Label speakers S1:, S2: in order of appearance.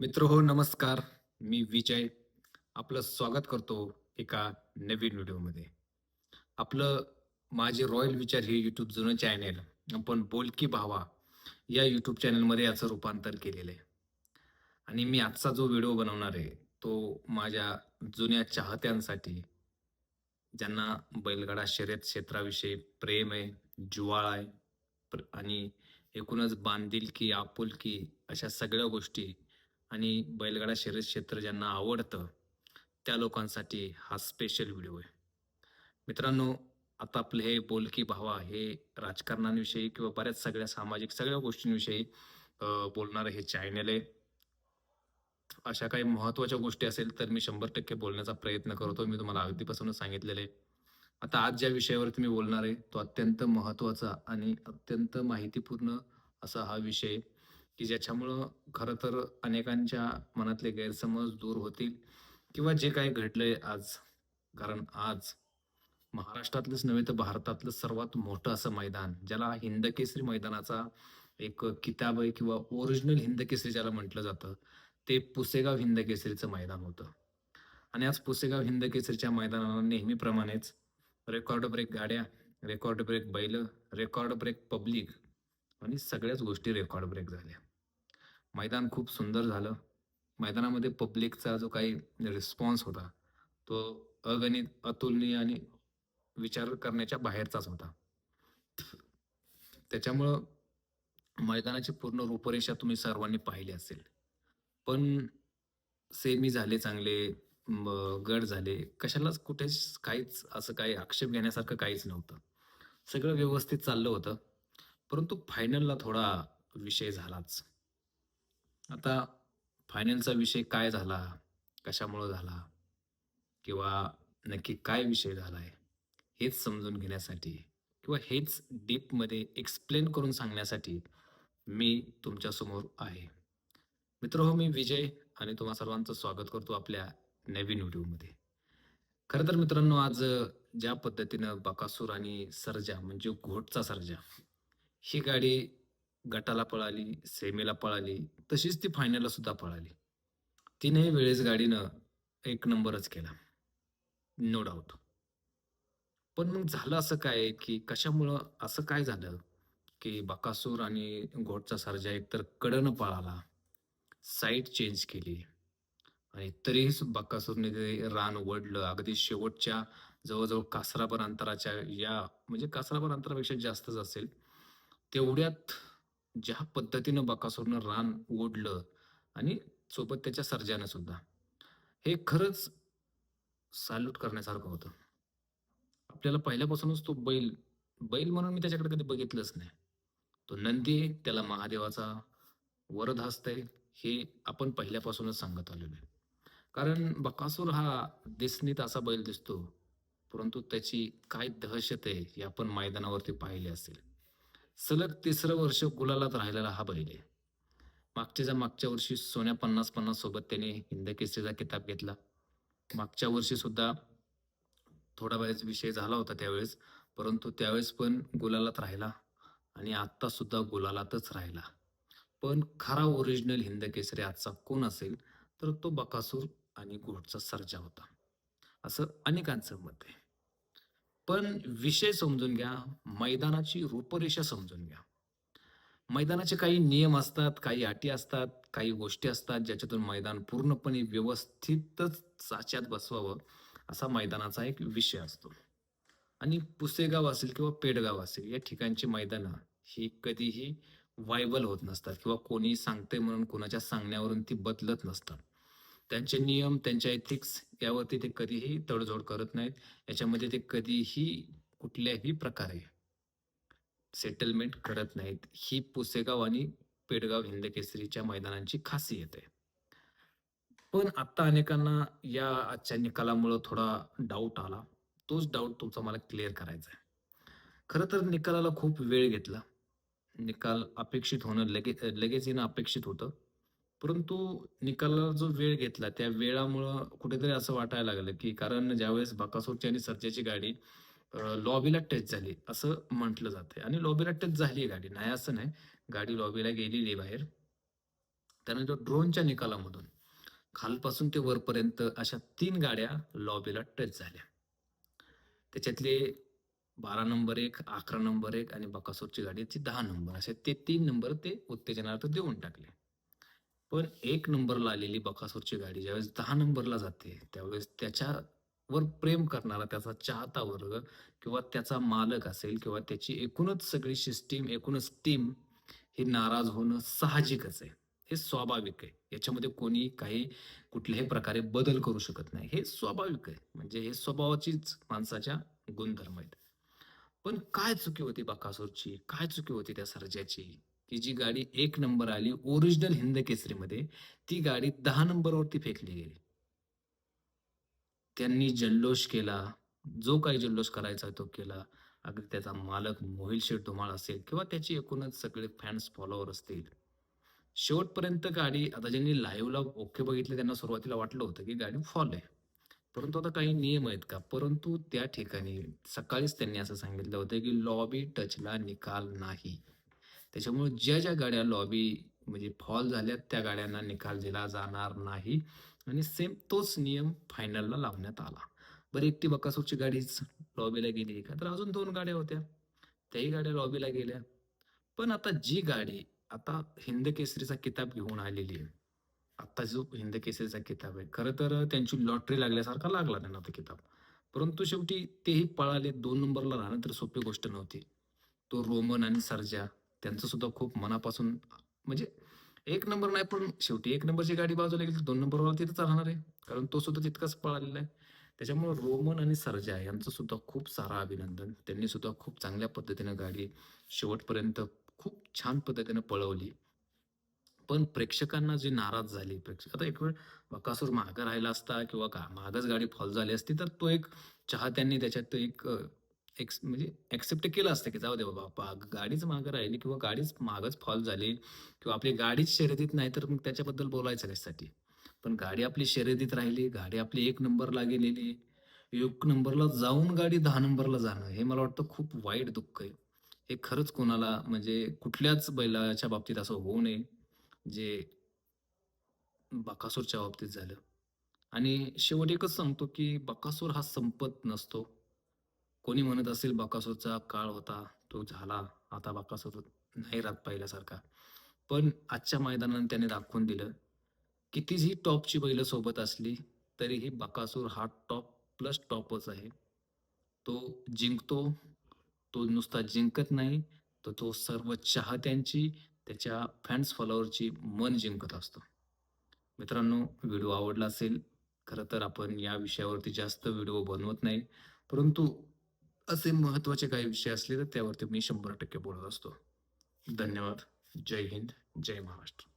S1: मित्र हो नमस्कार. मी विजय. आपलं स्वागत करतो एका नवीन व्हिडिओमध्ये. आपलं माझे रॉयल विचार हे यूट्यूब जुनं चॅनेल आपण बोलकी भावा या यूट्यूब चॅनलमध्ये याचं रूपांतर केलेलं आहे. आणि मी आजचा जो व्हिडिओ बनवणार आहे तो माझ्या जुन्या चाहत्यांसाठी ज्यांना बैलगाडा शर्यत क्षेत्राविषयी प्रेम आहे जुवाळ आहे प्र- आणि एकूणच बांधिलकी आपुलकी अशा सगळ्या गोष्टी आणि बैलगाडा शर्यत क्षेत्र ज्यांना आवडतं त्या लोकांसाठी हा स्पेशल व्हिडिओ आहे. मित्रांनो आता आपले हे बोलकी भावा हे राजकारणाविषयी किंवा बऱ्याच सगळ्या सामाजिक सगळ्या गोष्टींविषयी बोलणारं हे चॅनल आहे. अशा काही महत्त्वाच्या गोष्टी असेल तर मी शंभर टक्के बोलण्याचा प्रयत्न करतो. मी तुम्हाला अगदीपासून सांगितलेलं आहे. आता आज ज्या विषयावरती मी बोलणार आहे तो अत्यंत महत्त्वाचा आणि अत्यंत माहितीपूर्ण असा हा विषय आहे, की ज्याच्यामुळं खरं तर अनेकांच्या मनातले गैरसमज दूर होतील किंवा जे काही घडलंय आज. कारण आज महाराष्ट्रातलंच नव्हे तर भारतातलं सर्वात मोठं असं मैदान ज्याला हिंदकेसरी मैदानाचा एक किताब आहे किंवा ओरिजिनल हिंदकेसरी ज्याला म्हटलं जातं ते पुसेगाव हिंदकेसरीचं मैदान होतं. आणि आज पुसेगाव हिंदकेसरीच्या मैदानाला नेहमीप्रमाणेच रेकॉर्ड ब्रेक गाड्या रेकॉर्ड ब्रेक बैल रेकॉर्ड ब्रेक पब्लिक आणि सगळ्याच गोष्टी रेकॉर्ड ब्रेक झाल्या. मैदान खूप सुंदर झालं. मैदानामध्ये पब्लिकचा जो काही रिस्पॉन्स होता तो अगणित अतुलनीय आणि विचार करण्याच्या बाहेरचाच होता. त्याच्यामुळं मैदानाची पूर्ण रूपरेषा तुम्ही सर्वांनी पाहिली असेल. पण सेमी झाले चांगले गड झाले कशालाच कुठेच काहीच असं काही आक्षेप घेण्यासारखं काहीच नव्हतं. सगळं व्यवस्थित चाललं होतं. परंतु फायनलला थोडा विषय झालाच. आता फायनलचा विषय काय झाला? कशामुळं झाला? किंवा नक्की काय विषय झालाय? हेच समजून घेण्यासाठी किंवा हेच डीपमध्ये एक्सप्लेन करून सांगण्यासाठी मी तुमच्यासमोर आहे. मित्र हो मी विजय आणि तुम्हा सर्वांचं स्वागत करतो आपल्या नवीन व्हिडिओमध्ये खरं तर मित्रांनो आज ज्या पद्धतीनं बकासूर आणि सर्जा म्हणजे घोटचा सर्जा ही गाडी गटाला पळाली सेमीला पळाली तशीच ती फायनलला सुद्धा पळाली. तिने वेळेस गाडीनं एक नंबरच केला. नो डाऊट पण मग झालं असं काय की कशामुळं असं काय झालं की बकासूर आणि घोटचा सरजा एकतर कडनं पळाला साईट चेंज केली आणि तरीही बक्कासूरने बकासूरने ते रान ओढलं. अगदी शेवटच्या जवळजवळ कासराभर अंतराच्या या म्हणजे कासराभर अंतरापेक्षा जास्तच असेल तेवढ्यात ज्या पद्धतीनं बकासूरनं रान ओढलं आणि सोबत त्याच्या सर्जानं सुद्धा हे खरंच सॅल्यूट करण्यासारखं होतं. आपल्याला पहिल्यापासूनच तो बैल बैल म्हणून मी त्याच्याकडे कधी बघितलंच नाही. तो नंदी त्याला महादेवाचा वरद हस्त आहे हे आपण पहिल्यापासूनच सांगत आलेलो आहे. कारण बकासूर हा दिसनीत असा बैल दिसतो परंतु त्याची काय दहशत आहे हे आपण मैदानावरती पाहिले असेल. सलग तिसरं वर्ष गुलालात राहिलेला हा बैल आहे. मागच्याच्या मागच्या वर्षी सोन्या पन्नास पन्नास सोबत त्याने हिंद केसरीचा किताब घेतला. मागच्या वर्षी सुद्धा थोडा वेळेस विषय झाला होता त्यावेळेस परंतु त्यावेळेस पण गुलालात राहिला आणि आत्ता सुद्धा गुलालातच राहिला. पण खरा ओरिजिनल हिंद केसरी आजचा कोण असेल तर तो बकासूर आणि घोटचा सर्जा होता. असं अनेकांचं मत आहे. पण विषय समजून घ्या मैदानाची रूपरेषा समजून घ्या. मैदानाचे काही नियम असतात काही अटी असतात काही गोष्टी असतात ज्याच्यातून मैदान पूर्णपणे व्यवस्थितच साच्यात बसवावं असा मैदानाचा एक विषय असतो. आणि पुसेगाव असेल किंवा पेडगाव असेल या ठिकाणची मैदानं ही कधीही वायबल होत नसतात किंवा कोणी सांगते म्हणून कोणाच्या सांगण्यावरून ती बदलत नसतात. त्यांचे नियम त्यांच्या एथिक्स यावरती ते कधीही तडजोड करत नाहीत. याच्यामध्ये ते कधीही कुठल्याही प्रकारे सेटलमेंट करत नाहीत. ही पुसेगाव आणि पेडगाव हिंदकेसरीच्या मैदानांची खासियत आहे. पण आता अनेकांना या आजच्या निकालामुळं थोडा डाऊट आला. तोच डाऊट तुमचा मला क्लिअर करायचा आहे. खरं तर निकालाला खूप वेळ घेतला. निकाल अपेक्षित होणं लगे लगेच येणं अपेक्षित होतं. परंतु निकालाला जो वेळ घेतला त्या वेळामुळं कुठेतरी असं वाटायला लागलं की कारण ज्यावेळेस बकासूरची आणि सर्जाची गाडी लॉबीला टच झाली असं म्हटलं जाते आणि लॉबीला टच झाली गाडी. नाही असं नाही. गाडी लॉबीला गेलेली आहे बाहेर. त्यानंतर ड्रोनच्या निकालामधून खालपासून ते वरपर्यंत अशा तीन गाड्या लॉबीला टच झाल्या. त्याच्यातले बारा नंबर एक अकरा नंबर एक आणि बकासूरची गाडीची दहा नंबर असे ते तीन नंबर ते उत्तेजनार्थ देऊन टाकले. पण एक नंबरला आलेली बकासूरची गाडी ज्यावेळेस दहा नंबरला जाते त्यावेळेस त्याच्यावर प्रेम करणारा त्याचा चाहता वर्ग किंवा त्याचा मालक असेल किंवा त्याची एकूणच सगळी सिस्टीम एकूणच टीम ही नाराज होणं साहजिकच आहे. हे स्वाभाविक आहे. याच्यामध्ये कोणी काही कुठल्याही प्रकारे बदल करू शकत नाही. हे स्वाभाविक आहे. म्हणजे हे स्वभावाचीच माणसाच्या गुणधर्म आहेत. पण काय चुकी होती बकासूरची? काय चुकी होती त्या सर्जाची की जी गाडी एक नंबर आली ओरिजिनल हिंद केसरीमध्ये ती गाडी दहा नंबरवरती फेकली गेली. त्यांनी जल्लोष केला. जो काही जल्लोष करायचा तो केला. अगदी त्याचा मालक मोहिल शेठ धुमाळ असेल किंवा त्याची एकूणच सगळे फॅन्स फॉलोअर असतील. शेवटपर्यंत गाडी आता ज्यांनी लाईव्हला ओके बघितले त्यांना सुरुवातीला वाटलं होतं की गाडी फॉल आहे. परंतु आता काही नियम आहेत का? परंतु त्या ठिकाणी सकाळीच त्यांनी असं सांगितलं होतं की लॉबी टचला निकाल नाही. त्याच्यामुळे ज्या ज्या गाड्या लॉबी म्हणजे फॉल झाल्या त्या गाड्यांना निकाल दिला जाणार नाही. आणि सेम तोच नियम फायनलला लावण्यात आला. बरं एकटी बकासूरची गाडीच लॉबीला गेली का? तर अजून दोन गाड्या होत्या. त्याही गाड्या लॉबीला गेल्या. पण आता जी गाडी आता हिंद केसरीचा किताब घेऊन आलेली आहे. आता जो हिंद केसरीचा किताब आहे खरं तर त्यांची लॉटरी लागल्यासारखा लागला त्यांना तो किताब. परंतु शेवटी तेही पळाले दोन नंबरला राहणं तर सोपी गोष्ट नव्हती. तो रोमन आणि सर्जा. त्यांचं सुद्धा खूप मनापासून म्हणजे एक नंबर नाही पण शेवटी एक नंबरची गाडी बाजूला गेली तर दोन नंबरवाला तिथंच राहणार आहे. कारण तो सुद्धा तितकाच पळालेला आहे. त्याच्यामुळे रोमन आणि सर्जा यांचं सुद्धा खूप सारा अभिनंदन. त्यांनी सुद्धा खूप चांगल्या पद्धतीनं गाडी शेवटपर्यंत खूप छान पद्धतीनं पळवली. पण प्रेक्षकांना जी नाराज झाली प्रेक्षक आता एक वेळ बकासूर मागं राहिला असता किंवा का मागच गाडी फॉल झाली असती तर तो एक चाहत्यांनी त्याच्यात एक एक्स म्हणजे ऍक्सेप्ट केलं असतं की जाऊ दे बाबा गाडीच मागं राहिली किंवा गाडीच मागच फॉल झाली किंवा आपली गाडीच शर्यतीत नाही तर मग त्याच्याबद्दल बोलायचं कशासाठी? पण गाडी आपली शर्यतीत राहिली गाडी आपली एक नंबरला गेलेली एक नंबरला जाऊन गाडी दहा नंबरला जाणं हे मला वाटतं खूप वाईट दुःख आहे. हे खरंच कोणाला म्हणजे कुठल्याच बैलाच्या बाबतीत असं होऊ नये जे बकासूरच्या बाबतीत झालं. आणि शेवट एकच सांगतो की बकासूर हा संपत नसतो. कोणी म्हणत असेल बकासूरचा काळ होता तो झाला. आता बकासूर नाही राहत पहिल्यासारखा. पण आजच्या मैदानाने त्याने दाखवून दिलं कितीही टॉपची बैलं सोबत असली तरीही बकासूर हा टॉप प्लस टॉपच आहे. तो जिंकतो तो नुसता जिंकत नाही तर तो सर्व चाहत्यांची त्याच्या फॅन्स फॉलोअरची मन जिंकत असतो. मित्रांनो व्हिडिओ आवडला असेल खरं तर आपण या विषयावरती जास्त व्हिडिओ बनवत नाही परंतु असे महत्त्वाचे काही विषय असले तर त्यावरती मी शंभर टक्के बोलत असतो. धन्यवाद. जय हिंद. जय महाराष्ट्र.